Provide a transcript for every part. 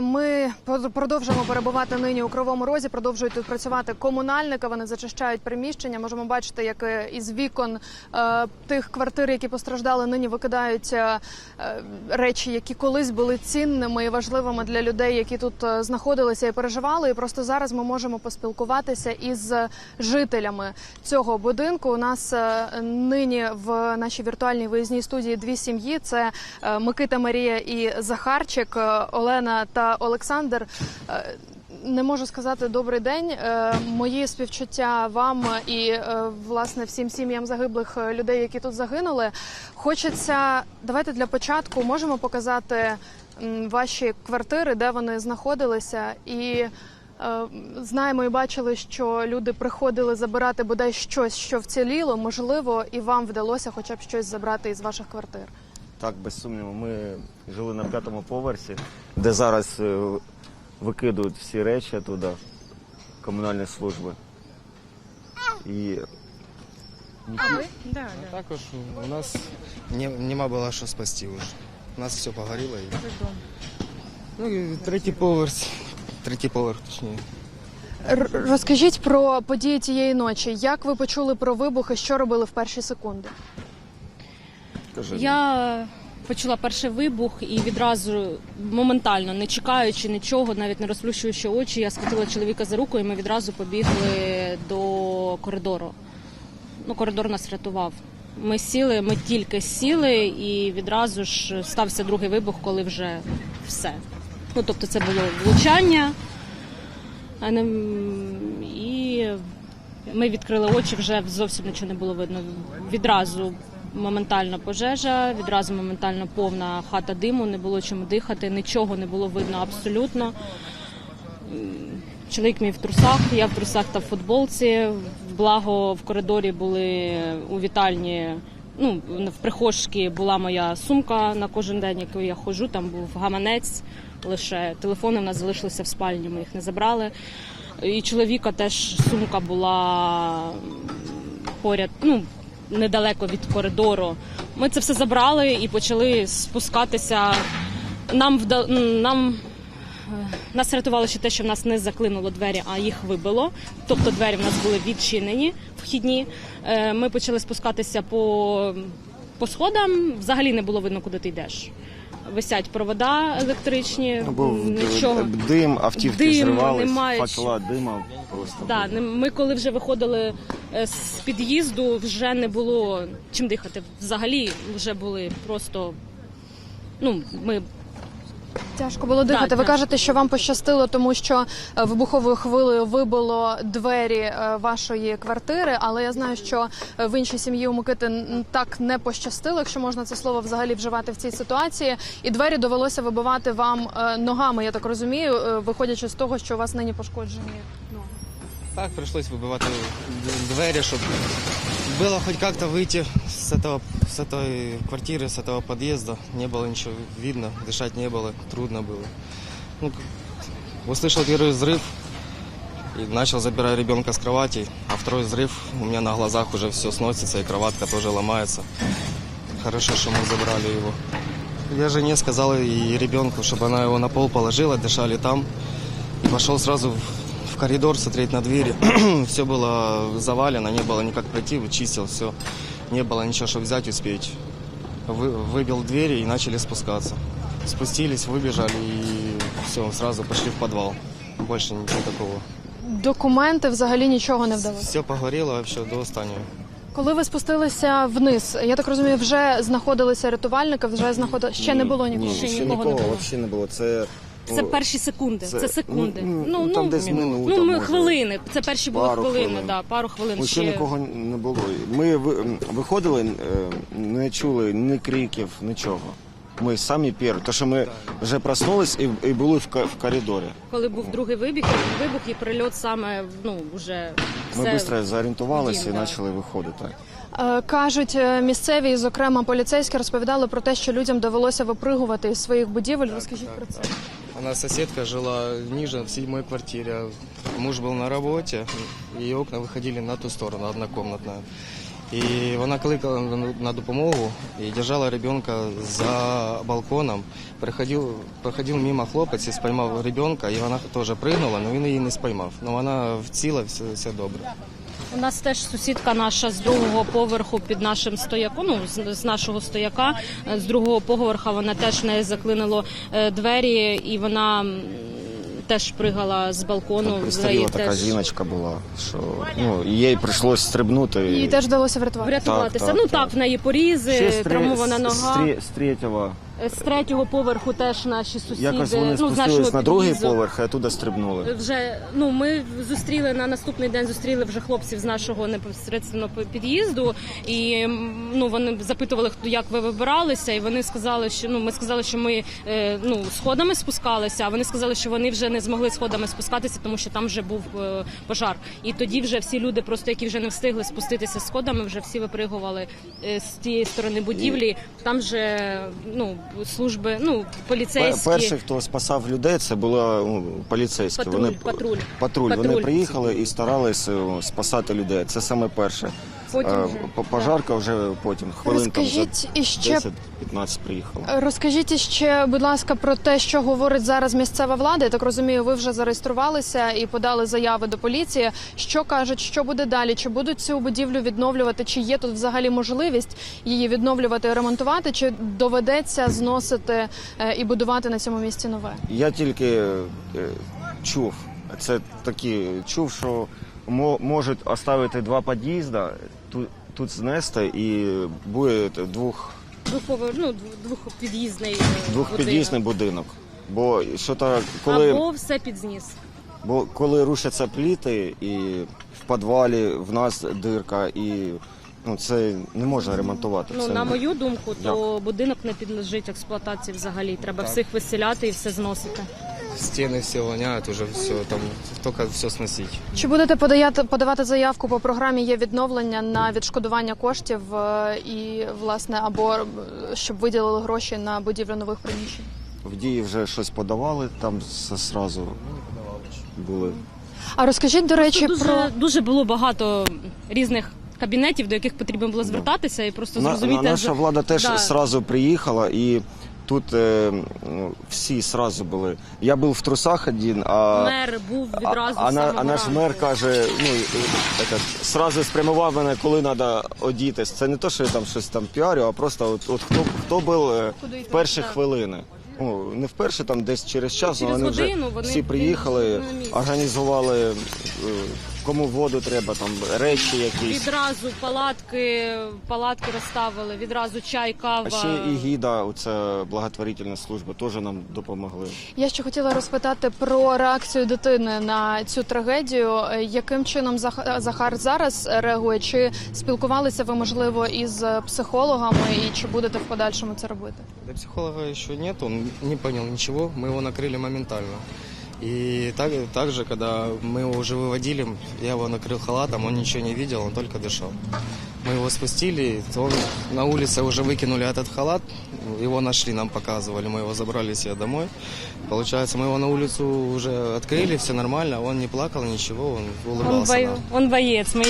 Ми продовжуємо перебувати нині у Кривому Розі. Продовжують тут працювати комунальники. Вони зачищають приміщення. Можемо бачити, як е, із вікон е, тих квартир, які постраждали, нині викидають е, е, речі, які колись були цінними і важливими для людей, які тут е, знаходилися і переживали. І просто зараз ми можемо поспілкуватися із жителями цього будинку. У нас нині в нашій віртуальній виїзній студії дві сім'ї: це Микита Марія і Захарчик, Олена та Олександр. Е, Не можу сказати добрий день. Е, Мої співчуття вам і е, власне всім сім'ям загиблих людей, які тут загинули. Хочеться давайте для початку можемо показати ваші квартири, де вони знаходилися, і знаємо і бачили, що люди приходили забирати бодай щось, що вціліло. Можливо, і вам вдалося хоча б щось забрати із ваших квартир. Так, без сумніву. Ми жили на п'ятому поверсі, де зараз е, викидують всі речі туди, комунальні служби. І Ну, також у нас не, нема було що спасти вже. У нас все погоріло. І... Ну і третій поверх, третій поверх точніше. Р- Розкажіть про події тієї ночі. Як ви почули про вибух і що робили в перші секунди? Кажи, Я почула перший вибух і відразу моментально, не чекаючи нічого, навіть не розплющуючи очі, я схватила чоловіка за руку, і ми відразу побігли до коридору. Ну, коридор нас рятував. Ми сіли, ми тільки сіли, і відразу ж стався другий вибух, коли вже все. Ну, тобто, це було влучання. І ми відкрили очі, вже зовсім нічого не було видно. Відразу моментальна пожежа, відразу моментально повна хата диму, не було чим дихати, нічого не було видно абсолютно. Чоловік мій в трусах, я в трусах та в футболці. Благо в коридорі були у вітальні. Ну, в прихожці була моя сумка на кожен день, яку я ходжу. Там був гаманець лише. Телефони в нас залишилися в спальні, ми їх не забрали. І чоловіка теж сумка була поряд, ну, недалеко від коридору. Ми це все забрали і почали спускатися. Нам вда... нам е, нас рятувало ще те, що в нас не заклинуло двері, а їх вибило. Тобто двері в нас були відчинені, вхідні. Е, Ми почали спускатися по, по сходам. Взагалі не було видно, куди ти йдеш. Висять провода електричні, ну, був нічого. дим, автівки Дим, зривались, немає. факела дима просто. Да, не- ми коли вже виходили е, з під'їзду, вже не було чим дихати. Взагалі вже були просто. Ну, ми Тяжко було дихати. Так, ви так. кажете, що вам пощастило, тому що е, вибуховою хвилею вибило двері е, вашої квартири. Але я знаю, що е, в іншій сім'ї у Микити так не пощастило, якщо можна це слово взагалі вживати в цій ситуації. І двері довелося вибивати вам ногами. Я так розумію, виходячи з того, що у вас нині пошкоджені ноги. Так, прийшлось вибивати двері, щоб було хоч як-то вийти з этого, з этой квартири, з этого під'їзду. Не було нічого видно, дишати не було, трудно було. Ну, к- услышал первый взрыв и начал забирать ребенка с кровати, а второй взрыв у меня на глазах уже все сносится и кроватка тоже ломается. Хорошо, что мы забрали его. Я жене сказал и ребенку, чтобы она его на пол положила, дышали там. И пошел сразу в в коридор смотреть на двери. все было завалено, не было никак пройти, чистил все. Не было ничего, чтобы взять, успеть. Вы, выбил двери и начали спускаться. Спустились, выбежали и все, сразу пошли в подвал. Больше ничего такого. Документи взагалі нічого не вдалося. Все погорело вообще до останнього. Коли ви спустилися вниз, я так розумію, вже знаходилися рятувальники, вже знаходили ще не було нікого. Ні, Ще ще нікого нікого не було. взагалі не було. Це, це ну, перші секунди. Це, це- секунди. ну, Ну, ну, там десь минута, Ну, ми може. хвилини. Це перші були Пару хвилини, хвилин. Да, пару хвилин. Ну, ще нікого не було. Ми ви- виходили, е, не чули ні криків, нічого. Ми самі перші, тому що ми вже проснулись і, і були в, ка- в коридорі. Коли був другий вибіг, вибух і прильот саме ну вже Ми все. швидко зорієнтувалися Дім, і да. почали виходити. Е, Кажуть, е, місцеві, і, зокрема поліцейські, розповідали про те, що людям довелося випригувати із своїх будівель. Розкажіть про це. Она соседка жила ниже, в седьмой квартире. Муж был на работе, и окна выходили на ту сторону, однокомнатная. І вона кликала на- допомогу і держала ребенка за балконом. Приходив, проходив мимо хлопець і спіймав ребенка, і вона теж пригнула, але він її не спіймав. Ну вона все добре. У нас теж сусідка наша з другого поверху під нашим стояком, ну з, нашого стояка, е, з другого поверха вона теж в неї заклинило е, двері, і вона теж пригала з балкону. Там пристаріла така теж жіночка була, що ну, їй прийшлось стрибнути. Їй теж вдалося врятувати. врятуватися. Так, ну так, так, так. в неї порізи, Ще з три- травмована нога. З, трі- з третього. З третього поверху теж наші сусіди. Якось вони ну, з спустились на другий під'їзду. поверх, а туди стрибнули. Вже ну ми зустріли на наступний день. Зустріли вже хлопців з нашого непосередньо під'їзду, і ну вони запитували, хто як ви вибиралися, і вони сказали, що ну ми сказали, що ми е, ну сходами спускалися. А вони сказали, що вони вже не змогли сходами спускатися, тому що там вже був е, пожар. І тоді вже всі люди, просто які вже не встигли спуститися сходами, вже всі випригували е, з тієї сторони будівлі. Там же ну служби, ну поліцейські. Перший, хто спасав людей, це були ну, поліцейські. Патруль, вони, патруль. Патруль. Патруль. Вони приїхали і старалися е, спасати людей. Це саме перше. Потім Е, вже, по- Пожарка вже потім, хвилин там за Розкажіть іще 10-15 приїхала. Розкажіть іще, будь ласка, про те, що говорить зараз місцева влада. Я так розумію, ви вже зареєструвалися і подали заяви до поліції. Що кажуть, що буде далі? Чи будуть цю будівлю відновлювати? Чи є тут взагалі можливість її відновлювати і ремонтувати? Чи доведеться зносити е, і будувати на цьому місці нове? Я тільки е, чув, це такі чув, що мо- можуть оставити два під'їзди, тут, тут знести і буде двох, двохповер... ну, дв- двохпід'їзний е, двохпід'їзний будинок. Бо що то коли, Або все під зніс. бо коли рушаться пліти і в підвалі в нас дирка, і ну, це не можна ремонтувати. Ну, це на не- мою думку, то будинок не підлежить експлуатації взагалі. Треба всіх виселяти і все зносити. Стіни всі воняють, уже все, там тільки все сносить. Чи будете подаяти подавати заявку по програмі є відновлення на відшкодування коштів е, і власне або е, щоб виділили гроші на будівлю нових приміщень? В дії вже щось подавали, там зразу були. А розкажіть до речі дуже, про дуже було багато різних кабінетів, до яких потрібно було звертатися, і просто зрозуміти. наша влада теж Да. сразу приїхала і. Тут е, ну, всі сразу були. Я був в трусах один, а, Мер був відразу. а, а, а наш мер каже, ну е, этот, сразу спрямував мене, коли треба одітись. Це не то, що я там щось там піарю, а просто от, от хто, хто був е, в перші хвилини. Ну, не вперше, там десь через час, але вони годину вже вони всі приїхали, організували, е, кому воду треба, там речі якісь. Відразу палатки, палатки розставили, відразу чай, кава. А ще і гіда, оця благотворительна служба, теж нам допомогли. Я ще хотіла розпитати про реакцію дитини на цю трагедію. Е, Яким чином Зах- Захар зараз реагує? Чи спілкувалися ви можливо із психологами, і чи будете в подальшому це робити? Для психолога еще нет, он не понял ничего, мы его накрыли моментально. И так, также, когда мы его уже выводили, я его накрыл халатом, он ничего не видел, он только дышал. Мы его спустили, то он на улице уже выкинули этот халат, его нашли, нам показывали, мы его забрали себе домой. Получается, мы его на улицу уже открыли, все нормально, он не плакал, ничего, он Он, улыбался бо... нам. он боец. Мы,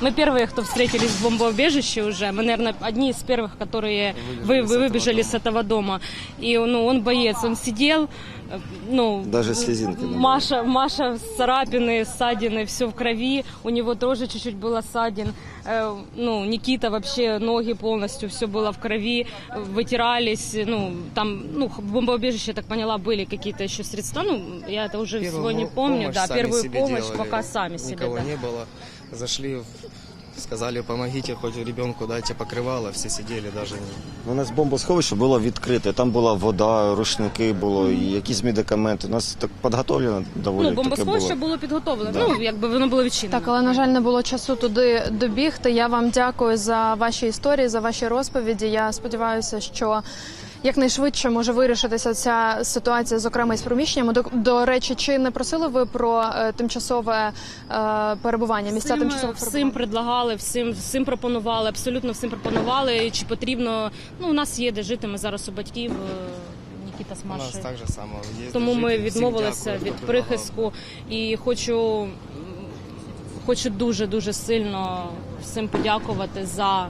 мы первые, кто встретились в бомбоубежище уже. Мы, наверное, одни из первых, которые вы, Выбежали с вы этого с этого дома. И ну, он боец. Он сидел, э, ну, Даже слезинки не было. Маша, Маша царапины, ссадины, все в крови. У него тоже чуть-чуть было ссадин. Э, ну, Никита вообще ноги полностью, все было в крови, э, вытирались. Ну, там, ну, в бомбоубежище, я так поняла, были какие-то еще средства. Ну, я это уже всего не Первую помню. помощь Да, сами первую себе помощь делали. пока сами себе. Никого да. не было. Зашли, в- сказали, помогите хоть ребенку, дайте покрывало. Все сидели даже. не- У нас бомбосховище було відкрите. Там була вода, рушники було, і якісь медикаменти. У нас так підготовлено доволі Ну, бомбосховище було. було підготовлено. Да. Ну, якби воно було відчинено. Так, але на жаль, не було часу туди добігти. Я вам дякую за ваші історії, за ваші розповіді. Я сподіваюся, що якнайшвидше може вирішитися ця ситуація, зокрема із приміщеннями. До, до речі, чи не просили ви про е, тимчасове е, перебування? Місця всім, тимчасового всім предлагали, всім, всім пропонували, абсолютно всім пропонували. Чи потрібно, ну, у нас є де жити, ми зараз у батьків. е, Нікіта з У нас так же само. Є Тому ми жити. Відмовилися дякую, від хто прихистку і хочу хочу дуже дуже сильно всім подякувати за,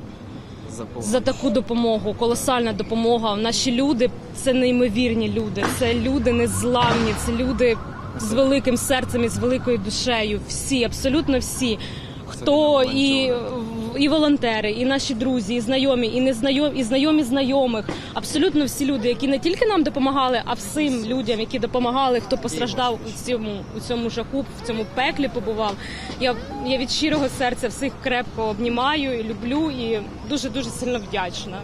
За таку допомогу. Колосальна допомога. Наші люди це неймовірні люди. Це люди незламні, це люди з великим серцем і з великою душею. Всі, абсолютно всі. Хто і, і волонтери, і наші друзі, і знайомі, і незнайомі, і знайомі знайомих. Абсолютно всі люди, які не тільки нам допомагали, а всім людям, які допомагали, хто постраждав у цьому у цьому жаху, в цьому пеклі побував. Я, я від щирого серця всіх крепко обнімаю і люблю, і дуже дуже сильно вдячна.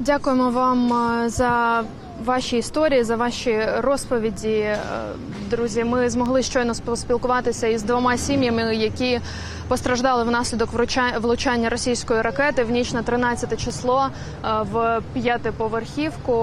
Дякуємо вам е, за ваші історії, за ваші розповіді. Е, Друзі, ми змогли щойно поспілкуватися із двома сім'ями, які постраждали внаслідок влучання російської ракети в ніч на 13 число е, в п'ятиповерхівку.